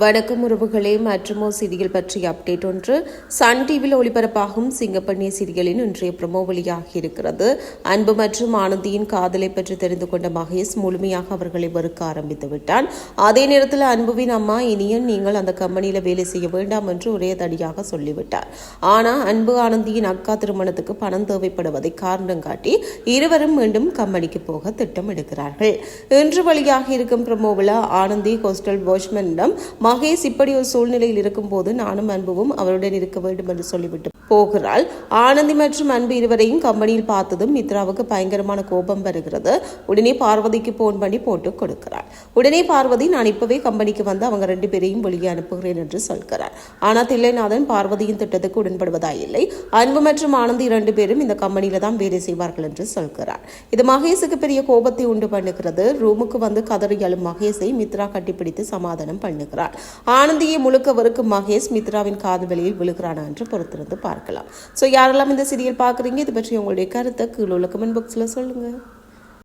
வணக்கம் உறவுகளே மற்றுமோ செய்திகள் பற்றிய அப்டேட் ஒன்று. சன் டிவியில் ஒளிபரப்பாகும் சிங்கப்பண்ணிய சீரியலின் இன்றைய ப்ரமோ வெளியாகி இருக்கிறது. அன்பு மற்றும் ஆனந்தியின் காதலை பற்றி தெரிந்து கொண்ட மகேஷ் முழுமையாக அவர்களை வெறுக்க ஆரம்பித்து விட்டான். அதே நேரத்தில் அன்புவின் அம்மா இனியும் நீங்கள் அந்த கம்பெனியில் வேலை செய்ய வேண்டாம் என்று ஒரே தடியாக சொல்லிவிட்டார். ஆனால் அன்பு ஆனந்தியின் அக்கா திருமணத்துக்கு பணம் தேவைப்படுவதை காரணம் காட்டி இருவரும் மீண்டும் கம்பெனிக்கு போக திட்டம் எடுக்கிறார்கள் இன்று வழியாக இருக்கும் பிரமோவில் ஆனந்தி ஹோஸ்டல் வாட்ச்மேனிடம் மகேஷ் இப்படி ஒரு சூழ்நிலையில் இருக்கும்போது நானும் அன்புவும் அவருடன் இருக்க வேண்டும் என்று சொல்லிவிட்டு போகிறாள். ஆனந்தி மற்றும் அன்பு இருவரையும் கம்பெனியில் பார்த்ததும் மித்ராவுக்கு பயங்கரமான கோபம் வருகிறது. உடனே பார்வதிக்கு போன் பண்ணி போட்டு கொடுக்கிறாள். உடனே பார்வதி நான் இப்பவே கம்பெனிக்கு வந்து அவங்க ரெண்டு பேரையும் வெளியே அனுப்புகிறேன் என்று சொல்கிறார். ஆனால் தில்லைநாதன் பார்வதியின் திட்டத்துக்கு உடன்படுவதா இல்லை. அன்பு மற்றும் ஆனந்தி இரண்டு பேரும் இந்த கம்பெனியில தான் வேலை செய்வார்கள் என்று சொல்கிறார். இது மகேஷுக்கு பெரிய கோபத்தை உண்டு பண்ணுகிறது. ரூமுக்கு வந்து கதறி எழும் மகேஷை மித்ரா கட்டிப்பிடித்து சமாதானம் பண்ணுகிறார். ஆனந்தியை முழுக்கவருக்கும் மகேஷ் மித்ராவின் காது வெளியில் விழுகிறானா என்று பொறுத்திருந்து பார்க்கலாம். ஸோ யாரெல்லாம் இந்த சீரியல் பார்க்குறீங்க? இது பற்றி உங்களுடைய கருத்தை கீழே உள்ள கமெண்ட் பாக்ஸில் சொல்லுங்கள்